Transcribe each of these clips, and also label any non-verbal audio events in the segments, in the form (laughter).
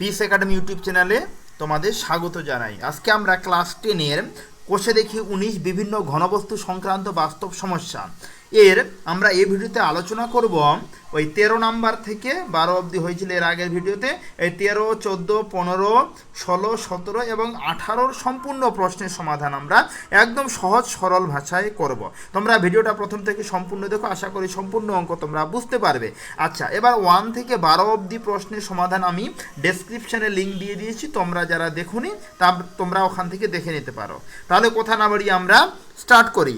Piece academy YouTube চ্যানেলে তোমাদের স্বাগত জানাই। আজকে আমরা ক্লাস টেনের কোষে দেখি উনিশ বিভিন্ন ঘনবস্তু সংক্রান্ত বাস্তব সমস্যা। এর আমরা এই ভিডিওতে আলোচনা করব ওই তেরো নাম্বার থেকে বারো অবধি হয়েছিল এর আগের ভিডিওতে, এই তেরো, চোদ্দ, পনেরো, ষোলো, সতেরো এবং আঠারোর সম্পূর্ণ প্রশ্নের সমাধান আমরা একদম সহজ, সরল ভাষায় করব। তোমরা ভিডিওটা প্রথম থেকে সম্পূর্ণ দেখো, আশা করি সম্পূর্ণ অঙ্ক তোমরা বুঝতে পারবে। আচ্ছা এবার ওয়ান থেকে বারো অবধি প্রশ্নের সমাধান আমি ডেসক্রিপশানে লিঙ্ক দিয়ে দিয়েছি, তোমরা যারা দেখুনি, তা তোমরা ওখান থেকে দেখে নিতে পারো। তাহলে কথা না বাড়িয়ে আমরা স্টার্ট করি।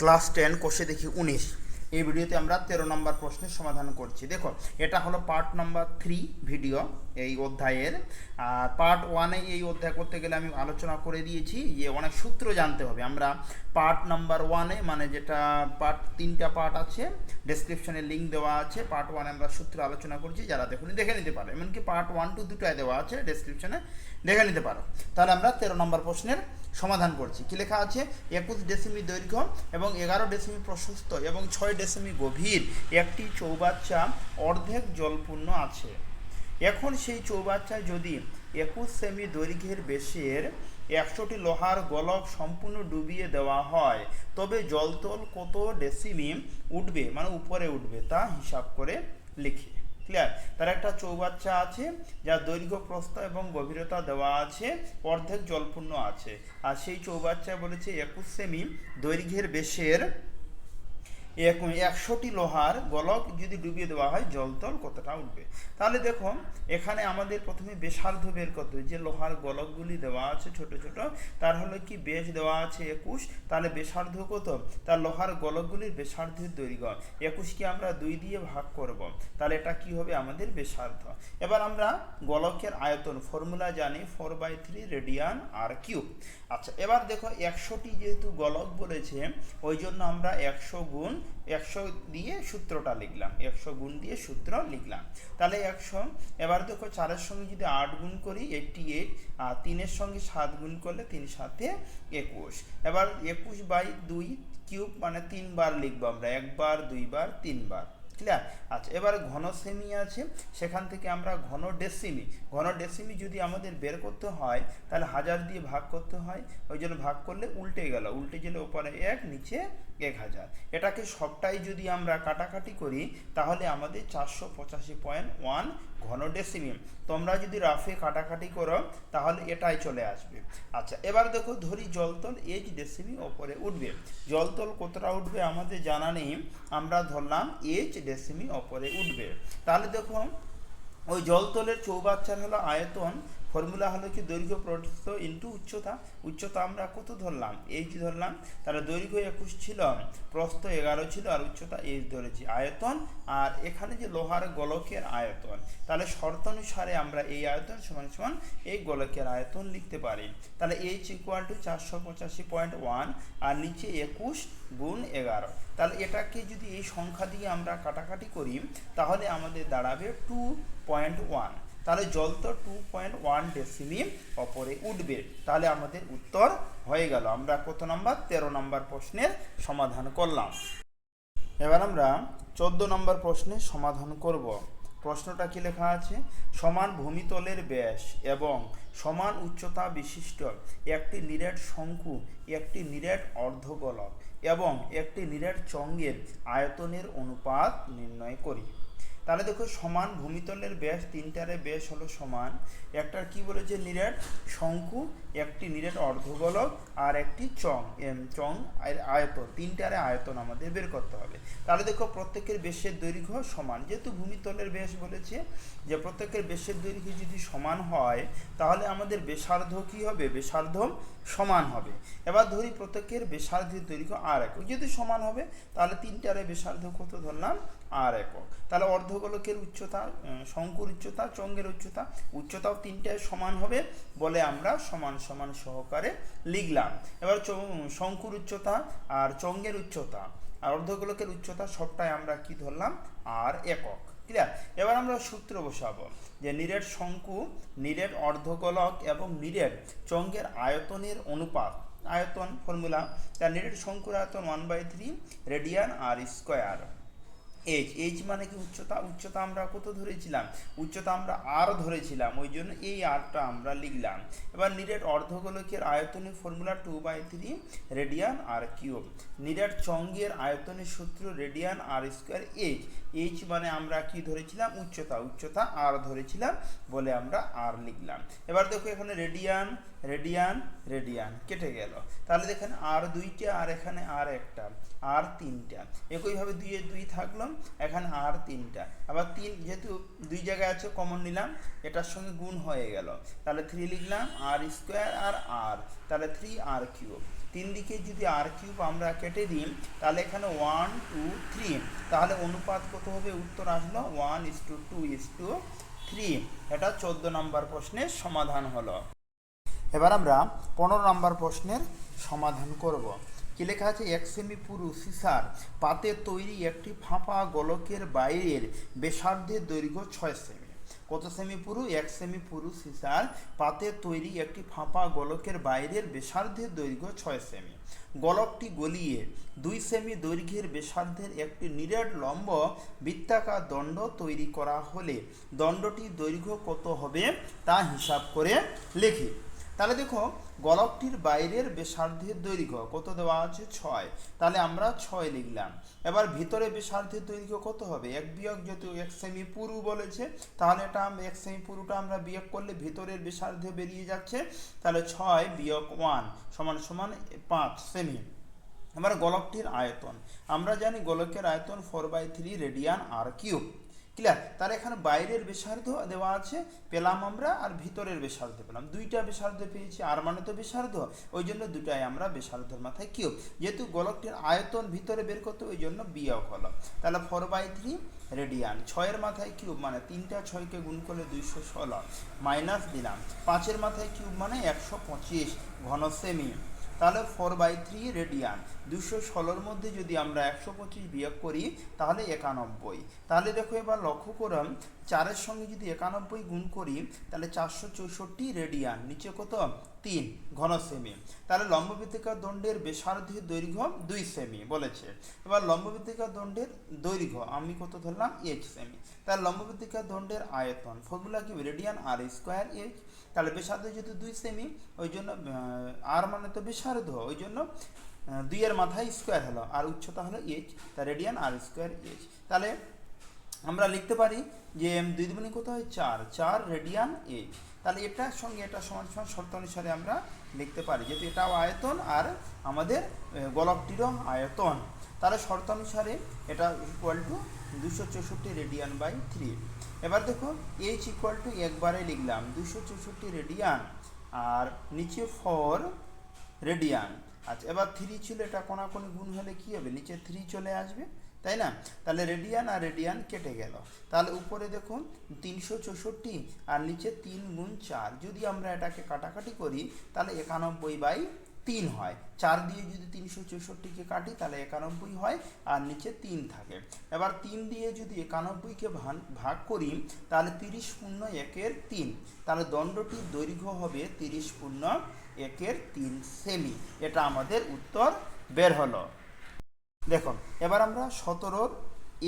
ক্লাস টেন কোষে দেখি উনিশ। এই ভিডিওতে আমরা তেরো নম্বর প্রশ্নের সমাধান করছি। দেখো, এটা হলো পার্ট নাম্বার থ্রি ভিডিও এই অধ্যায়ের। আর পার্ট ওয়ানে এই অধ্যায় করতে গেলে আমি আলোচনা করে দিয়েছি যে অনেক সূত্র জানতে হবে। আমরা পার্ট নাম্বার ওয়ানে মানে যেটা পার্ট তিনটা পার্ট আছে ডেসক্রিপশনে লিঙ্ক দেওয়া আছে, পার্ট ওয়ানে আমরা সূত্র আলোচনা করছি, যারা দেখুন দেখে নিতে পারো। এমনকি পার্ট ওয়ান, টু, দুটায় দেওয়া আছে ডেসক্রিপশনে দেখে নিতে পারো। তাহলে আমরা তেরো নম্বর প্রশ্নের সমাধান করছি। কি লেখা আছে? একুশ ডেসিমি দৈর্ঘ্য এবং এগারো ডেসিমি প্রশস্ত এবং ছয় ডেসিমি গভীর। একটি চৌবাচ্চা অর্ধেক জলপূর্ণ আছে। এখন সেই চৌবাচ্চায় যদি একুশ সেমি দৈর্ঘ্যের বেশের একশোটি লোহার গলক সম্পূর্ণ ডুবিয়ে দেওয়া হয়, তবে জলতল কত ডেসিমি উঠবে? মানে উপরে উঠবে, তা হিসাব করে লিখি। ক্লিয়ার তার একটা চৌবাচ্চা আছে, যার দৈর্ঘ্য, প্রস্থ এবং গভীরতা দেওয়া আছে, অর্ধেক জলপূর্ণ আছে। আর সেই চৌবাচ্চা বলেছে একুশ সেমি দৈর্ঘ্যের বেশের এক একশোটি লোহার গোলক যদি ডুবিয়ে দেওয়া হয়, জলতল কতটা উঠবে? তাহলে দেখো এখানে আমাদের প্রথমে বেসার্ধ বের করতে যে লোহার গোলকগুলি দেওয়া আছে ছোট ছোট, তার হলো কি বেশ দেওয়া আছে একুশ, তাহলে বেসার্ধ কত? তার লোহার গোলকগুলির বেসার্ধের দৈর্ঘ্য। একুশকে আমরা দুই দিয়ে ভাগ করব। তাহলে এটা কি হবে? আমাদের বেসার্ধ এবার আমরা গোলকের আয়তন ফর্মুলা জানি four by three radian r cube আচ্ছা এবার দেখো একশোটি যেহেতু গোলক বলেছে, ওই জন্য আমরা একশো গুণ, একশো দিয়ে সূত্রটা লিখলাম, একশো গুণ দিয়ে সূত্র লিখলাম। তাহলে একশো, এবার দেখো চারের সঙ্গে যদি আট গুণ করি এইটটি এইট আর তিনের সঙ্গে সাত গুণ করলে তিন সাথে একুশ। এবার একুশ বাই দুই কিউব মানে তিনবার লিখব আমরা, একবার, দুইবার, তিনবার। ক্লিয়ার আচ্ছা এবার ঘন সেমি আছে, সেখান থেকে আমরা ঘন ডেসিমি ঘন ডেসিমি যদি আমাদের বের করতে হয়, তাহলে হাজার দিয়ে ভাগ করতে হয়, ওই জন্য ভাগ করলে উল্টে গেল, উল্টে গেলে ওপরে এক, নিচে এক হাজার। এটাকে সবটাই যদি আমরা কাটাকাটি করি, তাহলে আমাদের চারশো পঁচাশি পয়েন্ট ওয়ান ঘন ডেসিমি তোমরা যদি রাফে কাটাকাটি করো, তাহলে এটাই চলে আসবে। আচ্ছা এবার দেখো, ধরি জলতল এইচ ডেসিমি ওপরে উঠবে। জলতল কতটা উঠবে আমাদের জানা নেই। আমরা ধরলাম এইচ ডেসিমি ওপরে উঠবে। তাহলে দেখো, ওই জলতলের চৌবাচ্চার হলো আয়তন। ফর্মুলা হলো কি দৈর্ঘ্য প্রস্থ ইন্টু উচ্চতা। উচ্চতা আমরা কত ধরলাম? এইচ ধরলাম, তাহলে দৈর্ঘ্য একুশ ছিল, প্রস্থ এগারো ছিল, আর উচ্চতা এইচ ধরেছি। আয়তন আর এখানে যে লোহার গোলকের আয়তন, তাহলে শর্ত অনুসারে আমরা এই আয়তন সমান সমান এই গোলকের আয়তন লিখতে পারি। তাহলে এইচ ইকুয়াল টু চারশো পঁচাশি পয়েন্ট ওয়ান আর নিচে একুশ গুণ এগারো। তাহলে এটাকে যদি এই সংখ্যা দিয়ে আমরা কাটাকাটি করি, তাহলে আমাদের দাঁড়াবে টু পয়েন্ট ওয়ান তাহলে জল তো টু পয়েন্ট ওয়ান ডেসিমি অপরে উঠবে। তাহলে আমাদের উত্তর হয়ে গেল। আমরা কত নম্বর? তেরো নম্বর প্রশ্নের সমাধান করলাম। এবার আমরা চোদ্দ নম্বর প্রশ্নের সমাধান করব। প্রশ্নটা কি লেখা আছে? সমান ভূমিতলের ব্যাস এবং সমান উচ্চতা বিশিষ্ট একটি নিরেট শঙ্কু, একটি নিরেট অর্ধগোলক এবং একটি নিরেট চঙ্গের আয়তনের অনুপাত নির্ণয় করি। তাহলে দেখো সমান ভূমিতলের ব্যাস তিনটারে ব্যাস হলো সমান। একটার কি বলেছে নিরেট শঙ্কু একটি নিরেট অর্ধগোলক আর একটি চং, এম, চং আর আয়তন তিনটারে আয়তন আমাদের বের করতে হবে। তাহলে দেখো প্রত্যেকের বেশের দৈর্ঘ্য সমান। যেহেতু ভূমিতলের ব্যাস বলেছে যে প্রত্যেকের বেশের দৈর্ঘ্য যদি সমান হয়, তাহলে আমাদের বেসার্ধ কি হবে? বেসার্ধ সমান হবে। এবার ধরি প্রত্যেকের বেসার্ধের দৈর্ঘ্য আর একক। যদি সমান হবে, তাহলে তিনটারে বেসার্ধ কত ধরলাম? আর একক। তাহলে অর্ধগোলকের উচ্চতা শঙ্কুর উচ্চতা, চঙ্গের উচ্চতা, উচ্চতাও তিনটায় সমান হবে বলে আমরা সমান সমান সহকারে লিখলাম। এবার শঙ্কুর উচ্চতা আর চঙ্গের উচ্চতা। আর অর্ধগোলকের উচ্চতা সবটাই আমরা কি ধরলাম? আর একক। ক্লিয়ার এবার আমরা সূত্র বসাবো যে নিরেট শঙ্কু নিরেট অর্ধগোলক এবং নিরেট চঙ্গের আয়তনের অনুপাত। আয়তন ফর্মুলা তার নিরেট শঙ্কুর আয়তন one by three radian r square h h মানে কি উচ্চতা? উচ্চতা আমরা কত ধরেছিলাম? উচ্চতা আমরা আর ধরেছিলাম, ওই জন্য এই আরটা আমরা লিখলাম। এবার নিরেট অর্ধগোলকের আয়তনের formula two by three radian r cube নিরেট চঙ্গের আয়তনের সূত্র radian r square h h মানে আমরা কি ধরেছিলাম? উচ্চতা। উচ্চতা আর ধরেছিলাম বলে আমরা আর লিখলাম। এবার দেখো এখানে রেডিয়ান রেডিয়ান রেডিয়ান কেটে গেল। তাহলে দেখেন আর দুইটা, আর এখানে আর একটা। আর তিনটা। একইভাবে দুইয়ে দুই থাকল এখানে আর তিনটা। আবার তিন যেহেতু দুই জায়গায় আছে কমন নিলাম, এটার সঙ্গে গুণ হয়ে গেল। তাহলে থ্রি লিখলাম আর স্কোয়ার আর আর তাহলে থ্রি আর কিউব তিন দিকে যদি আর কিউব আমরা কেটে দিই, তাহলে এখানে ওয়ান টু থ্রি তাহলে অনুপাত কত হবে? উত্তর আসলো one is two two is two three এটা চোদ্দ নম্বর প্রশ্নের সমাধান হলো। এবার আমরা পনেরো নম্বর প্রশ্নের সমাধান করব। কি লেখা আছে? এক সেমি পুরু সিসার। পাতে তৈরি একটি ফাঁপা গোলকের বাইরের বেসার্ধের দৈর্ঘ্য ছয় সেমি। কত সেমি পুরু এক সেমি পুরু সিসার। পাতে তৈরি একটি ফাঁপা গোলকের বাইরের বেসার্ধের দৈর্ঘ্য ছয় সেমি। গোলকটি গলিয়ে দুই সেমি দৈর্ঘ্যের বেসার্ধের একটি নিরেট লম্ব বৃত্তাকার দণ্ড তৈরি করা হলে দণ্ডটির দৈর্ঘ্য কত হবে তা হিসাব করে লিখি। তাহলে দেখো, গলকটির বাইরের ব্যাসার্ধের দৈর্ঘ্য কত দেওয়া আছে? ছয়। তাহলে আমরা ছয় লিখলাম। এবার ভিতরে ব্যাসার্ধের দৈর্ঘ্য কত হবে? এক বিয়োগ যেহেতু এক সেমি পুরু বলেছে, তাহলে এটা এক সেমি পুরুটা আমরা বিয়োগ করলে ভিতরের ব্যাসার্ধ বেরিয়ে যাচ্ছে। তাহলে ছয় বিয়োগ ওয়ান সমান সমান পাঁচ সেমি এবার গোলকটির আয়তন। আমরা জানি গোলকের আয়তন four by three radian r cube clear তার এখানে বাইরের ব্যাসার্ধ দেওয়া আছে, পেলাম আমরা আর ভিতরের ব্যাসার্ধ পেলাম। দুইটা ব্যাসার্ধ পেয়েছি, আর মানে তো ব্যাসার্ধ ওই জন্য দুটাই আমরা ব্যাসার্ধের মাথায় কিউব যেহেতু গোলকটির আয়তন ভিতরে বের করতে ওই জন্য বিয়োগ হলো তাহলে ফোর বাই থ্রি রেডিয়ান ছয়ের মাথায় কিউব মানে তিনটা ছয়কে গুণ করলে দুইশো ষোলো। মাইনাস দিলাম। পাঁচের মাথায় কিউব মানে একশো পঁচিশ। ঘন সেমি তাহলে ফোর বাই থ্রি রেডিয়ান দুশো ষোলোর মধ্যে যদি আমরা একশো পঁচিশ বিয়োগ করি, তাহলে একানব্বই। তাহলে দেখো এবার লক্ষ্য করলাম চারের সঙ্গে যদি একানব্বই গুণ করি, তাহলে চারশো চৌষট্টি রেডিয়ান নিচে কত? তিন, ঘন সেমি তাহলে লম্ববৃত্তিকার দণ্ডের বেসার্ধের দৈর্ঘ্য দুই সেমি বলেছে। এবার লম্ববৃত্তিকার দণ্ডের দৈর্ঘ্য, আমি কত ধরলাম? এইচ সেমি তাহলে লম্ববৃত্তিকার দণ্ডের আয়তন ফর্মুলা কি? রেডিয়ান আর স্কোয়ার এইচ তাহলে বেসার্ধ যেহেতু দুই সেমি ওই জন্য আর মানে তো বেসার্ধ ওই জন্য দুইয়ের মাথায় স্কোয়ার হলো, আর উচ্চতা হলো এইচ তা রেডিয়ান আর স্কোয়ার এইচ তাহলে আমরা লিখতে পারি যে দুই দুগুণে কত হয়? চার চার রেডিয়ান এইচ তাহলে এটার সঙ্গে এটা সমান সমান শর্ত অনুসারে আমরা লিখতে পারি, যেহেতু এটাও আয়তন, আর আমাদের গোলকটিরও আয়তন। তাহলে শর্ত অনুসারে এটা ইকুয়াল টু দুশো চৌষট্টি রেডিয়ান বাই থ্রি এবার দেখো এইচ ইকুয়াল টু একবারে লিখলাম, দুশো চৌষট্টি রেডিয়ান আর নিচে ফোর রেডিয়ান আচ্ছা এবার থ্রি ছিল, এটা কোনাকুনি গুণ হলে কি হবে? নিচে থ্রি চলে আসবে, তাই না? তাহলে রেডিয়ান আর রেডিয়ান কেটে গেল। তাহলে উপরে দেখুন, তিনশো চৌষট্টি আর নিচে তিন গুণ চার। যদি আমরা এটাকে কাটাকাটি করি, তাহলে একানব্বই বাই তিন হয়। চার দিয়ে যদি তিনশো চৌষট্টিকে কাটি, তাহলে একানব্বই হয়, আর নিচে তিন থাকে। এবার তিন দিয়ে যদি একানব্বইকে ভাগ করি, তাহলে তিরিশ পূর্ণ একের তিন। তাহলে দণ্ডটির দৈর্ঘ্য হবে তিরিশ পূর্ণ একের তিন সেমি। এটা আমাদের উত্তর বের হলো। দেখুন, এবার আমরা সতেরোর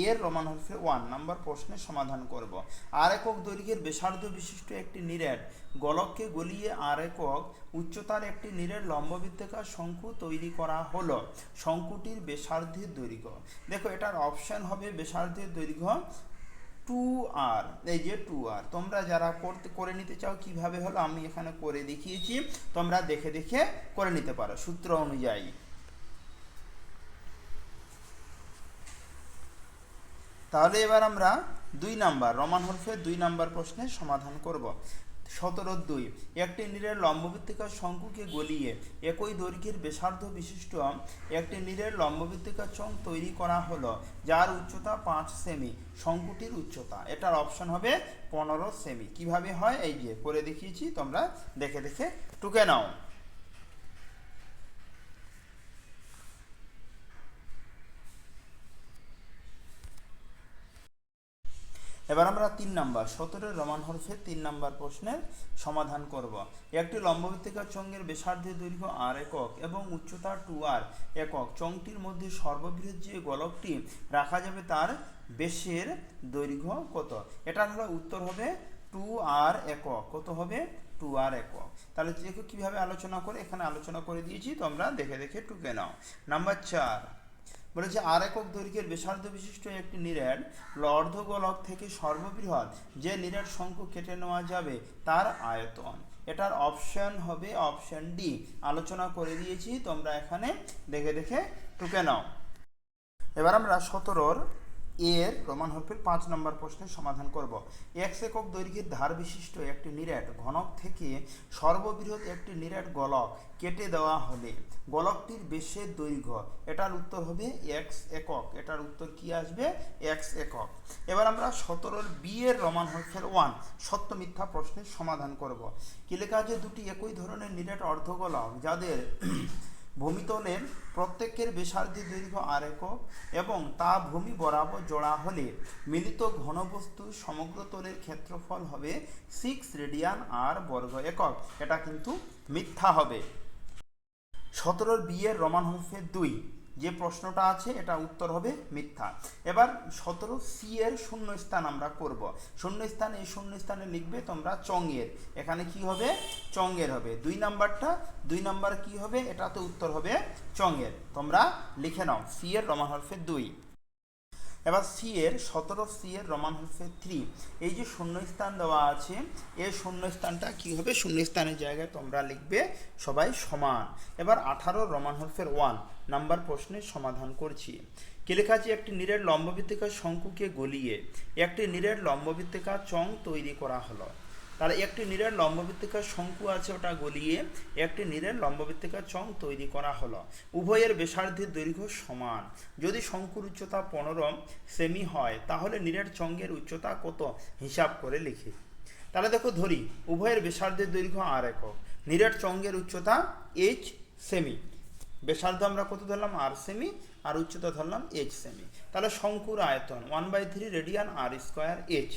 এর রোমান হরফে ওয়ান নাম্বার প্রশ্নের সমাধান করব। আর একক দৈর্ঘ্যের বেসার্ধ বিশিষ্ট একটি নিরেট, গোলককে গলিয়ে আর একক উচ্চতার একটি নিরেট লম্ববৃত্তাকার শঙ্কু তৈরি করা হলো, শঙ্কুটির বেসার্ধের দৈর্ঘ্য। দেখো, এটার অপশন হবে বেসার্ধের দৈর্ঘ্য টু আর এই যে টু আর তোমরা যারা করতে, করে নিতে চাও কীভাবে হলো, আমি এখানে করে দেখিয়েছি, তোমরা দেখে দেখে করে নিতে পারো, সূত্র অনুযায়ী। তাহলে এবার আমরা দুই নাম্বার, রমান হরফের দুই নাম্বার প্রশ্নের সমাধান করব। সতেরো দুই, একটি নীরের লম্ববৃত্তিকার শঙ্কুকে গলিয়ে একই দৈর্ঘ্যের বেসার্ধ বিশিষ্ট একটি নীরের লম্ববৃত্তিকার চং তৈরি করা হলো, যার উচ্চতা পাঁচ সেমি, শঙ্কুটির উচ্চতা। এটার অপশন হবে পনেরো সেমি। কীভাবে হয়? এই যে, করে দেখিয়েছি, তোমরা দেখে দেখে টুকে নাও। এবার আমরা তিন নাম্বার সতেরো রমান হরফের তিন নাম্বার প্রশ্নের সমাধান করব। একটি লম্ববৃত্তিকার চঙ্গের ব্যাসার্ধের দৈর্ঘ্য আর একক এবং উচ্চতা টু আর একক। চংটির মধ্যে সর্ববৃহৎ যে গোলকটি রাখা যাবে তার বেশের দৈর্ঘ্য কত? এটার হলো উত্তর হবে টু আর একক। কত হবে? টু আর একক। তাহলে দেখো কীভাবে আলোচনা করে, এখানে আলোচনা করে দিয়েছি, তোমরা দেখে দেখে টুকে নাও। নাম্বার চার বলেছে আর একক দৈর্ঘ্যের ব্যাসার্ধ বিশিষ্ট একটি নিরেট অর্ধগোলক থেকে সর্ববৃহৎ, যে নিরেট শঙ্কু কেটে নেওয়া যাবে তার আয়তন। এটার অপশন হবে অপশন ডি আলোচনা করে দিয়েছি, তোমরা এখানে দেখে দেখে ঢুকে নাও। এবার আমরা সতেরোর এর রোমান হরফের পাঁচ নম্বর প্রশ্নের সমাধান করব। এক্স একক দৈর্ঘ্যের ধার বিশিষ্ট একটি নিরেট ঘনক থেকে সর্ববৃহৎ একটি নিরেট গোলক কেটে দেওয়া হলে গোলকটির বেশের দৈর্ঘ্য, এটার উত্তর হবে এক্স একক। এটার উত্তর কি আসবে? এক্স একক। এবার আমরা সতেরোর বি এর রোমান হরফের ওয়ান সত্য মিথ্যা প্রশ্নের সমাধান করব। কি লেখা আছে? দুটি একই ধরনের নিরেট অর্ধগোলক যাদের ভূমিতলের প্রত্যেকের ব্যাসার্ধি দৈর্ঘ্য আর একক এবং তা ভূমি বরাবর জোড়া হলে মিলিত ঘনবস্তু সমগ্র তলের ক্ষেত্রফল হবে সিক্স রেডিয়ান আর বর্গ একক। এটা কিন্তু মিথ্যা হবে। সতেরোর বিয়ের রমান হরফে দুই। যে প্রশ্নটা আছে, এটা উত্তর হবে মিথ্যা। এবার সতেরো সি এর শূন্য স্থান আমরা করব। শূন্য স্থান এই শূন্য স্থানে লিখবে তোমরা চঙ্গের এখানে কি হবে? চঙ্গের হবে। দুই নাম্বারটা, দুই নাম্বার কি হবে? এটা তো উত্তর হবে চঙ্গের তোমরা লিখে নাও। সি এর রমান হরফে দুই। এবার সি এর, সতেরো সি এর রমান হচ্ছে থ্রি এই যে শূন্যস্থান দেওয়া আছে এই শূন্যস্থানটা কি হবে? শূন্যস্থানের জায়গায় তোমরা লিখবে সবাই সমান। এবার আঠারো রমান হরফের ওয়ান নাম্বার প্রশ্নের সমাধান করছি। কি লেখা আছে? একটি নিরের লম্ববৃত্তিকার শঙ্কুকে গলিয়ে, একটি নিরের লম্ববৃত্তিকা চং তৈরি করা হলো। তাহলে একটি নিরেট লম্ববৃত্তিকার শঙ্কু আছে ওটা গলিয়ে, একটি নিরেট লম্ববৃত্তিকার চং তৈরি করা হলো। উভয়ের ব্যাসার্ধের দৈর্ঘ্য সমান। যদি শঙ্কুর উচ্চতা পনেরো সেমি হয়, তাহলে নিরেট চঙ্গের উচ্চতা কত? হিসাব করে লিখি। তাহলে দেখো ধরি, উভয়ের ব্যাসার্ধের দৈর্ঘ্য আর একক। নিরেট চঙ্গের উচ্চতা এইচ সেমি। ব্যাসার্ধ আমরা কত ধরলাম? আর সেমি। আর উচ্চতা ধরলাম এইচ সেমি। তাহলে শঙ্কুর আয়তন one by three radian r square h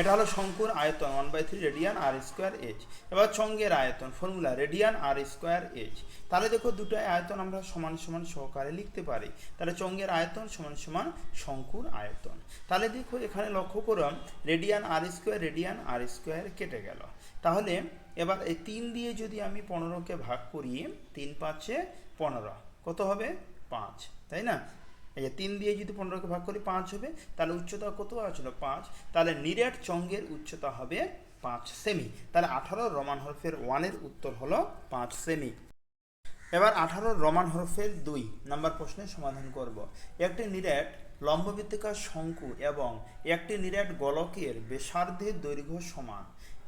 এটা হলো শঙ্কুর আয়তন one by three radian r square h এবার চঙ্গের আয়তন formula radian r square h তাহলে দেখো দুটো আয়তন আমরা সমান সমান সহকারে লিখতে পারি। তাহলে চঙ্গের আয়তন সমান সমান শঙ্কুর আয়তন। তাহলে দেখো এখানে লক্ষ্য করলাম radian r square radian r square কেটে গেল। তাহলে এবার এই তিন দিয়ে যদি আমি পনেরোকে ভাগ করি, তিন পাঁচে পনেরো, কত হবে? পাঁচ, তাই না? যে তিন দিয়ে যদি পনেরোকে ভাগ করি, পাঁচ হবে। তাহলে উচ্চতা কত আসলো? পাঁচ। তাহলে নিরেট চঙ্গের উচ্চতা হবে পাঁচ সেমি। তাহলে আঠারো রমান হরফের ওয়ানের উত্তর হলো পাঁচ সেমি। এবার আঠারো রমান হরফের দুই, নাম্বার প্রশ্নের সমাধান করব। একটি নিরেট লম্ববৃত্তিকার শঙ্কু এবং একটি নিরেট গোলকের ব্যাসার্ধের দৈর্ঘ্য সমান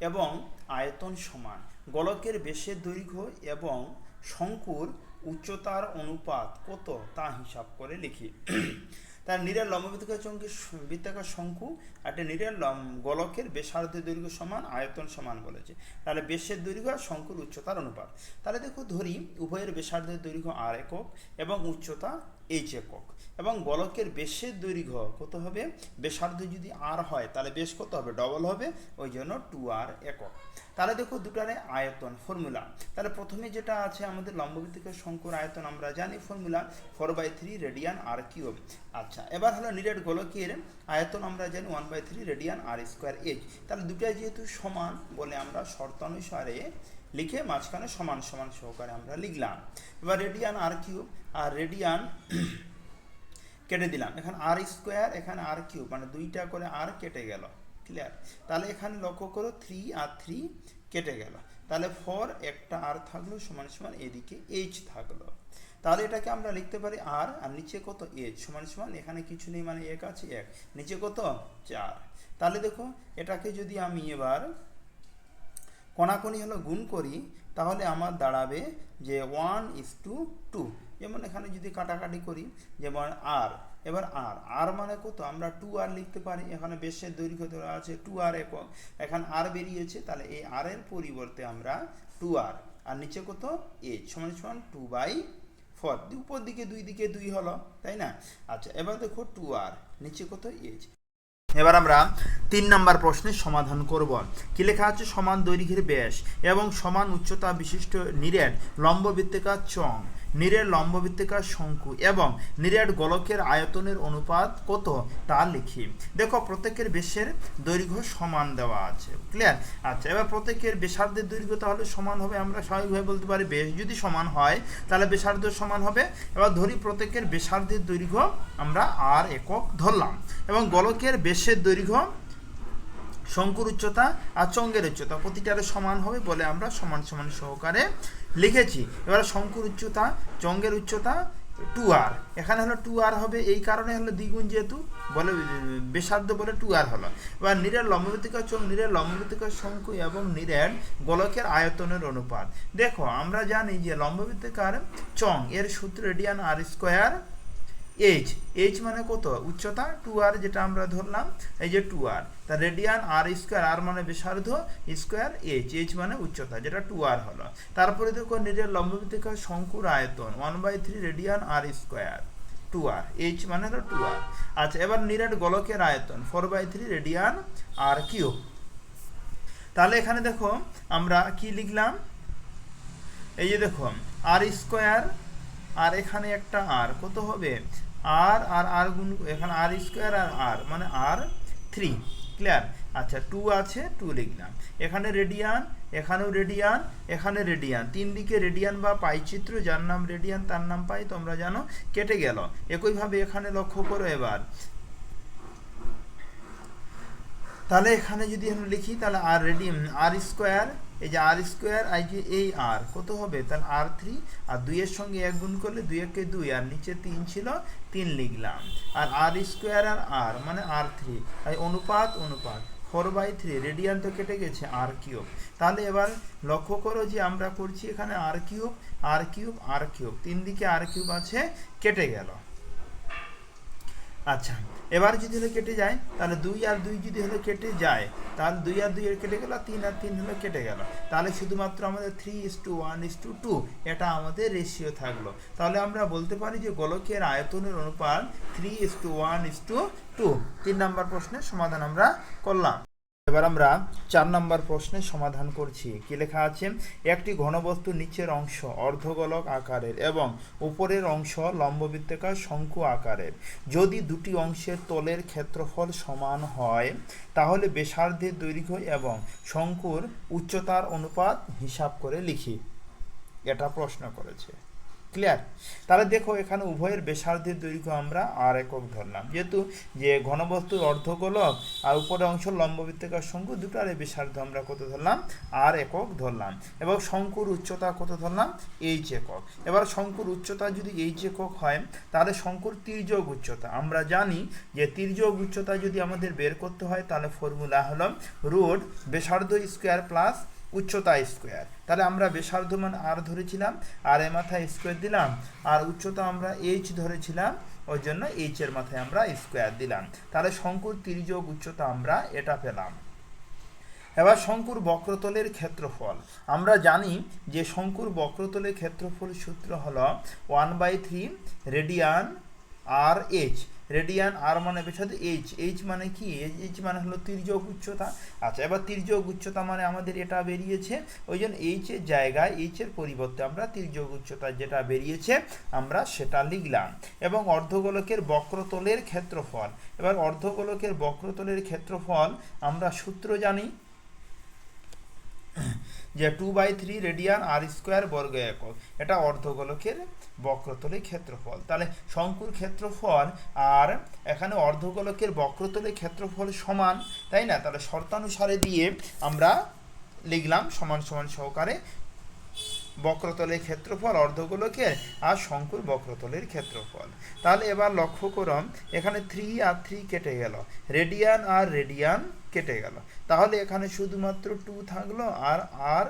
এবং আয়তন সমান। গোলকের বেশের দৈর্ঘ্য এবং শঙ্কুর উচ্চতার অনুপাত কত তা হিসাব করে লিখি। (clears throat) তার নিরের লম্বিতকার চঙ্কি বৃত্তাকার শঙ্কু একটা নিরের গোলকের বেশার্ধের দৈর্ঘ্য সমান, আয়তন সমান বলেছে। তাহলে বেশের দৈর্ঘ্য আর শঙ্কুর উচ্চতার অনুপাত। তাহলে দেখো ধরি, উভয়ের বেসার্ধের দৈর্ঘ্য আর একক এবং উচ্চতা এইচ একক এবং গোলকের বেশের দৈর্ঘ্য কত হবে? ব্যাসার্ধ যদি আর হয়, তাহলে বেশ কত হবে? ডবল হবে, ওই জন্য টু আর একক। তাহলে দেখো দুটারে আয়তন ফর্মুলা তাহলে প্রথমে যেটা আছে আমাদের লম্ববৃত্তিকার শঙ্কুর আয়তন, আমরা জানি formula four by three radian r cube আচ্ছা এবার হলো নিরেট গোলকের আয়তন, আমরা জানি one by three radian r square h তাহলে দুটাই যেহেতু সমান বলে আমরা শর্তানুসারে লিখে মাঝখানে সমান সমান সহকারে আমরা লিখলাম। এবার রেডিয়ান আর কিউব, আর রেডিয়ান কেটে দিলাম। এখানে আর স্কোয়ার, এখানে আর কিউব মানে দুইটা করে আর কেটে গেল। ক্লিয়ার তাহলে এখানে লক্ষ্য করো থ্রি আর থ্রি কেটে গেল। তাহলে ফোর একটা আর থাকল, সমান সমান এদিকে এইচ থাকল। তাহলে এটাকে আমরা লিখতে পারি আর আর নিচে কত এইচ সমান সমান, এখানে কিছু নেই মানে এক আছে, এক। নিচে কত? চার। তাহলে দেখো, এটাকে যদি আমি এবার কণাকণি হলো গুণ করি, তাহলে আমার দাঁড়াবে যে ওয়ান ইস টু টু যেমন এখানে যদি কাটাকাটি করি, যেমন আর এবার আর আর মানে কত? আমরা টু আর লিখতে পারি, এখানে বেশের দৈর্ঘ্য ধরা আছে টু আর একক। এখানে আর বেরিয়েছে, তাহলে এই আর এর পরিবর্তে আমরা টু আর আর নিচে কত? এইচ সমান সমান টু বাই ফোর উপর দিকে, দুই দিকে দুই হলো, তাই না? আচ্ছা এবার দেখো টু আর নিচে কত? এইচ এবার আমরা তিন নাম্বার প্রশ্নের সমাধান করব। কি লেখা আছে? সমান দৈর্ঘ্যের ব্যাস এবং সমান উচ্চতা বিশিষ্ট নিরেট, লম্ব বৃত্তিকার চং। নিরের লম্ব বৃত্তিকার শঙ্কু এবং নিরেট গোলকের আয়তনের অনুপাত কত তা লিখি। দেখো, প্রত্যেকের বেশের দৈর্ঘ্য সমান দেওয়া আছে। ক্লিয়ার আচ্ছা এবার প্রত্যেকের বেসার্ধের দৈর্ঘ্য তাহলে সমান হবে, আমরা স্বাভাবিকভাবে বলতে পারি বেশ। যদি সমান হয়, তাহলে বেসার্ধ সমান হবে। এবার ধরি প্রত্যেকের বেসার্ধের দৈর্ঘ্য আমরা আর একক ধরলাম এবং গোলকের বেশের দৈর্ঘ্য শঙ্কুর উচ্চতা আর চঙ্গের উচ্চতা প্রতিটারে সমান হবে বলে আমরা সমান সমান সহকারে লিখেছি। এবার শঙ্কুর উচ্চতা, চঙ্গের উচ্চতা, টু আর। এখানে হলো টু আর হবে, এই কারণে হলো দ্বিগুণ যেহেতু, বলে বেসার্ধ বলে টু আর হলো। এবার নিরের লম্ববৃত্তিকার চোখ নিরের লম্ববৃত্তিকার শঙ্কু এবং নিরের গোলকের আয়তনের অনুপাত। দেখো, আমরা জানি যে লম্ববৃত্তিকার চং এর সূত্র radian r square h h মানে কত? উচ্চতা টু আর যেটা আমরা ধরলাম, এই যে টু আর তা রেডিয়ান আর স্কোয়ার আর মানে বিসার্ধ স্কোয়ার এইচ এইচ মানে উচ্চতা, যেটা টু আর হলো। তারপরে দেখো নিজের লম্ববৃত্তিকার শঙ্কুর আয়তন one by three radian r square two r h মানে হলো টু আর আচ্ছা এবার নিরেট গোলকের আয়তন four by three radian r cube তাহলে এখানে দেখো আমরা কি লিখলাম? এই যে দেখো আর স্কোয়ার আর এখানে একটা আর কত হবে? আর আর আর গুণ, এখানে আর স্কোয়ার আর আর মানে আর থ্রি ক্লিয়ার আচ্ছা টু আছে টু লিখলাম। এখানে রেডিয়ান এখানেও রেডিয়ান এখানে রেডিয়ান তিন দিকে রেডিয়ান বা পাইচিত্র যার নাম রেডিয়ান তার নাম পাই, তোমরা জানো, কেটে গেল। একইভাবে এখানে লক্ষ্য করো এবার। তাহলে এখানে যদি আমরা লিখি, তাহলে আর রেডি আর স্কোয়ার এই যে আর স্কোয়ার আই যে এই আর কত হবে? তাহলে আর থ্রি আর দুইয়ের সঙ্গে এক গুণ করলে দুই একে দুই, আর নিচে তিন ছিল, তিন লিখলাম। আর আর স্কোয়ার আর আর মানে আর থ্রি আর অনুপাত অনুপাত ফোর বাই থ্রি রেডিয়ান তো কেটে গেছে আর কিউব তাহলে এবার লক্ষ্য করো যে আমরা করছি এখানে R cube R cube R cube তিন দিকে আর কিউব আছে, কেটে গেল। আচ্ছা এবার যদি হলে কেটে যায়, তাহলে দুই আর দুই যদি হলে কেটে যায়, তাহলে দুই আর দুই কেটে গেল তিন আর তিন হলে কেটে গেল। তাহলে শুধুমাত্র আমাদের three is two one is two two এটা আমাদের রেশিও থাকল। তাহলে আমরা বলতে পারি যে গোলকের আয়তনের অনুপাত three is two one is two two তিন নম্বর প্রশ্নের সমাধান আমরা করলাম। এবার আমরা চার নম্বর প্রশ্নের সমাধান করছি। কি লেখা আছে? একটি ঘনবস্তু নিচের অংশ অর্ধগোলক আকারের এবং উপরের অংশ লম্ববৃত্তাকার শঙ্কু আকারের। যদি দুটি অংশের তলের ক্ষেত্রফল সমান হয়, তাহলে বেসার্ধের দৈর্ঘ্য এবং শঙ্কুর উচ্চতার অনুপাত হিসাব করে লিখি। এটা প্রশ্ন করেছে। ক্লিয়ার তাহলে দেখো, এখানে উভয়ের ব্যাসার্ধের দৈর্ঘ্য আমরা আর একক ধরলাম। যেহেতু যে ঘনবস্তুর অর্ধগোলক আর উপরের অংশ লম্ববৃত্তাকার শঙ্কু দুটার ব্যাসার্ধ আমরা কত ধরলাম? আর একক ধরলাম। এবং শঙ্কুর উচ্চতা কত ধরলাম? এইচ একক। এবার শঙ্কুর উচ্চতা যদি এইচ একক হয়, তাহলে শঙ্কুর তির্যক উচ্চতা। আমরা জানি যে তির্যক উচ্চতা যদি আমাদের বের করতে হয়, তাহলে ফর্মুলা হলো রুট ব্যাসার্ধ স্কোয়ার প্লাস উচ্চতা স্কোয়ার তাহলে আমরা ব্যাসার্ধ মান আর ধরেছিলাম আর এ মাথায় স্কোয়ার দিলাম, আর উচ্চতা আমরা এইচ ধরেছিলাম, ওই জন্য এইচ এর মাথায় আমরা স্কোয়ার দিলাম। তাহলে শঙ্কুর তির্যক উচ্চতা আমরা এটা পেলাম। এবার শঙ্কুর বক্রতলের ক্ষেত্রফল। আমরা জানি যে শঙ্কুর বক্রতলের ক্ষেত্রফল সূত্র হলো one by three radian R H radian R মানে বেসাদ এইচ এইচ মানে কি? এইচ মানে হলো তির্যক উচ্চতা। আচ্ছা এবার তির্যক উচ্চতা মানে আমাদের এটা বেরিয়েছে, ওই জন্য এইচের জায়গায় এইচের পরিবর্তে আমরা তির্যক উচ্চতা যেটা বেরিয়েছে, আমরা সেটা লিখলাম। এবং অর্ধগোলকের বক্রতলের ক্ষেত্রফল, এবার অর্ধগোলকের বক্রতলের ক্ষেত্রফল আমরা সূত্র জানি। যে two by three radian R square বর্গ একক, এটা অর্ধগোলকের বক্রতলের ক্ষেত্রফল। তাহলে শঙ্কুর ক্ষেত্রফল আর এখানে অর্ধগোলকের বক্রতলের ক্ষেত্রফল সমান, তাই না? তাহলে শর্তানুসারে দিয়ে আমরা লিখলাম সমান সমান সহকারে বক্রতলের ক্ষেত্রফল অর্ধগোলকের আর শঙ্কুর বক্রতলের ক্ষেত্রফল। তাহলে এবার লক্ষ্য করম এখানে থ্রি আর থ্রি কেটে গেল। রেডিয়ান আর রেডিয়ান কেটে গেল। তাহলে এখানে শুধুমাত্র টু থাকল আর আর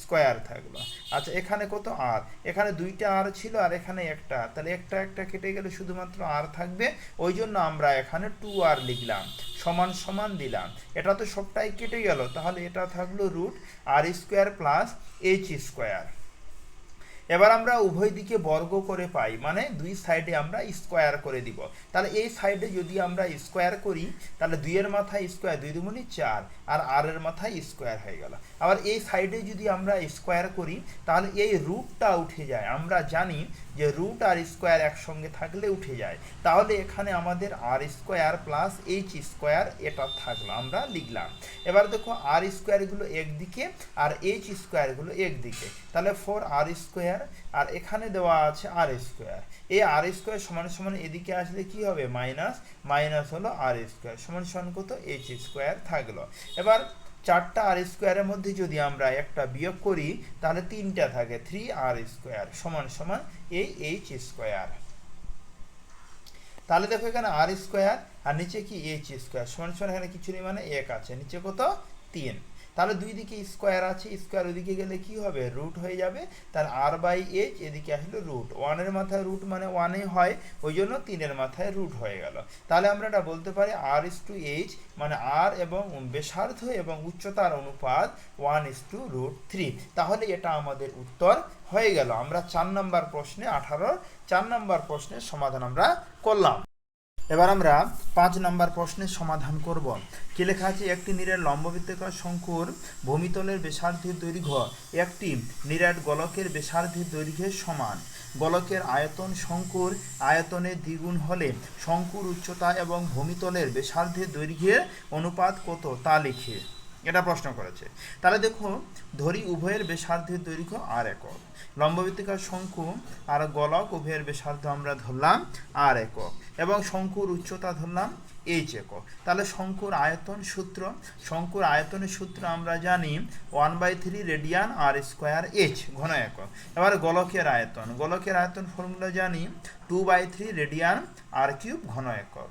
স্কোয়ার থাকল। আচ্ছা এখানে কত আর এখানে দুইটা আর ছিল আর এখানে একটা। তাহলে একটা একটা কেটে গেলে শুধুমাত্র আর থাকবে। ওই জন্য আমরা এখানে টু আর লিখলাম। সমান সমান দিলাম। এটা তো সবটাই কেটে গেল। তাহলে এটা থাকল root R square plus H square এবার আমরা উভয় দিকে বর্গ করে পাই মানে দুই সাইডে আমরা স্কোয়ার করে দিব। তাহলে এই সাইডে যদি আমরা স্কোয়ার করি, তাহলে দুইয়ের মাথায় স্কোয়ার দুই দুমনি চার, আর আরের মাথায় স্কোয়ার হয়ে গেল। আবার এই সাইডে যদি আমরা স্কোয়ার করি, তাহলে এই রুটটা উঠে যায়। আমরা জানি যে রুট আর স্কোয়ার একসঙ্গে থাকলে উঠে যায়। তাহলে এখানে আমাদের R square plus H square এটা থাকল, আমরা লিখলাম। এবার দেখো আর স্কোয়ারগুলো একদিকে আর এইচ স্কোয়ারগুলো একদিকে। তাহলে ফোর আর স্কোয়ার আর এখানে দেওয়া আছে আর স্কোয়ার এই আর স্কোয়ার সমান সমান এদিকে আসলে কি হবে? মাইনাস মাইনাস হলো আর স্কোয়ার সমান সমান কত? এইচ স্কোয়ার থাকল। এবার চারটা আর স্কোয়ারের মধ্যে যদি আমরা একটা বিয়োগ করি, তাহলে তিনটা থাকে। থ্রি আর স্কোয়ার সমান সমান এই এইচ স্কোয়ার তাহলে দেখো এখানে আর স্কোয়ার আর নিচে কি এইচ স্কোয়ার সমান সমান এখানে কিছু নেই মানে এক আছে। নিচে কত? তিন। তাহলে দুই দিকে স্কোয়ার আছে স্কোয়ার ওদিকে গেলে কি হবে? রুট হয়ে যাবে। তার আর বাই এইচ এদিকে আসলো রুট ওয়ানের মাথায় রুট মানে ওয়ানে হয়, ওই জন্য তিনের মাথায় রুট হয়ে গেল। তাহলে আমরা এটা বলতে পারি আর ইস টু এইচ মানে আর এবং বেসার্ধ এবং উচ্চতার অনুপাত one is two root three তাহলে এটা আমাদের উত্তর হয়ে গেল। আমরা চার নম্বর প্রশ্নে আঠারোর চার নম্বর প্রশ্নের সমাধান আমরা করলাম। এবার আমরা পাঁচ নম্বর প্রশ্নের সমাধান করব। কি লেখা আছে? একটি নিরেট লম্ববৃত্তাকার শঙ্কুর ভূমিতলের বেসার্ধের দৈর্ঘ্য একটি নিরেট গোলকের বেসার্ধের দৈর্ঘ্যের সমান। গোলকের আয়তন শঙ্কুর আয়তনের দ্বিগুণ হলে শঙ্কুর উচ্চতা এবং ভূমিতলের বেসার্ধের দৈর্ঘ্যের অনুপাত কত? তা লিখে। এটা প্রশ্ন করেছে। তাহলে দেখো, ধরি উভয়ের ব্যাসার্ধের দৈর্ঘ্য আর একক। লম্ববৃত্তিকার শঙ্কু আর গোলক উভয়ের ব্যাসার্ধ আমরা ধরলাম আর একক। এবং শঙ্কুর উচ্চতা ধরলাম এইচ একক। তাহলে শঙ্কুর আয়তন সূত্র, শঙ্কুর আয়তনের সূত্র আমরা জানি one by three radian R square H ঘন একক। এবার গোলকের আয়তন। গোলকের আয়তন ফর্মুলা জানি two by three radian R cube ঘন একক।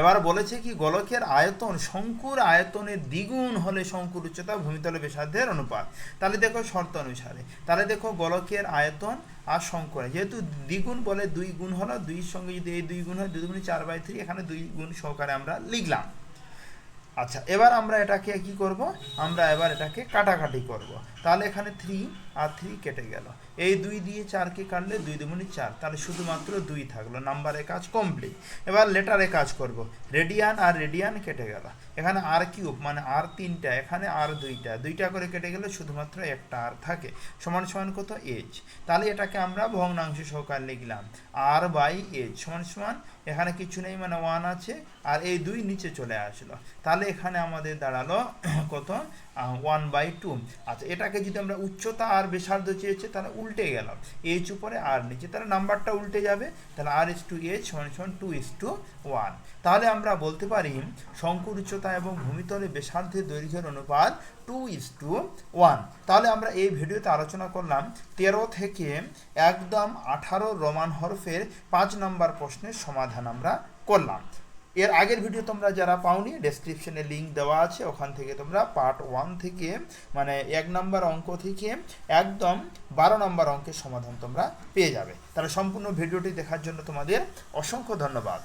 এবার বলেছে কি, গোলকের আয়তন, শঙ্কুর আয়তনের দ্বিগুণ হলে শঙ্কুর উচ্চতা ভূমিতলে ব্যাসার্ধের অনুপাত। তাহলে দেখো শর্ত অনুসারে। তাহলে দেখো গোলকের আয়তন আর শঙ্কুর যেহেতু দ্বিগুণ বলে দুই গুণ হলো, দুইয়ের সঙ্গে যদি এই দুই গুণ হয়, দুই গুণ চার বাই থ্রি এখানে দুই গুণ সহকারে আমরা লিখলাম। আচ্ছা এবার আমরা এটাকে কি করব? আমরা এবার এটাকে কাটাকাটি করব। তাহলে এখানে থ্রি আর থ্রি কেটে গেল। এই দুই দিয়ে চারকে কাটলে দুই দুগুণি চার। তাহলে শুধুমাত্র দুই থাকল। নাম্বারের কাজ কমপ্লিট এবার লেটারে কাজ করব। রেডিয়ান আর রেডিয়ান কেটে গেল। এখানে আর কিউব মানে আর তিনটা, এখানে আর দুইটা। দুইটা করে কেটে গেলে শুধুমাত্র একটা আর থাকে। সমান সমান কত? এইচ তাহলে এটাকে আমরা ভগ্নাংশ সহকার লিখলাম। আর বাই এইচ সমান সমান, এখানে কিছু নেই মানে ওয়ান আছে। আর এই দুই নিচে চলে আসলো। তাহলে এখানে আমাদের দাঁড়াল (clears throat) কত? ওয়ান বাই টু আচ্ছা এটাকে যদি আমরা উচ্চতা আর ব্যাসার্ধ চেয়েছি, তাহলে উল্টে গেলাম। এইচ উপরে আর নিচে, তাহলে নাম্বারটা উল্টে যাবে। তাহলে আর ইস টু এইচ সমান সমান টু ইস টু ওয়ান তাহলে আমরা বলতে পারি, শঙ্কুর উচ্চতা এবং ভূমিতলে ব্যাসার্ধের দৈর্ঘ্যের অনুপাত টু ইস টু ওয়ান তাহলে আমরা এই ভিডিওতে আলোচনা করলাম, তেরো থেকে একদম আঠারো রোমান হরফের পাঁচ নম্বর প্রশ্নের সমাধান আমরা করলাম। এর আগের ভিডিও তোমরা যারা পাওনি ডেসক্রিপশনে লিঙ্ক দেওয়া আছে, ওখান থেকে তোমরা পার্ট ওয়ান থেকে মানে এক নম্বর অঙ্ক থেকে একদম বারো নম্বর অঙ্কের সমাধান তোমরা পেয়ে যাবে। তাহলে সম্পূর্ণ ভিডিওটি দেখার জন্য তোমাদের অসংখ্য ধন্যবাদ।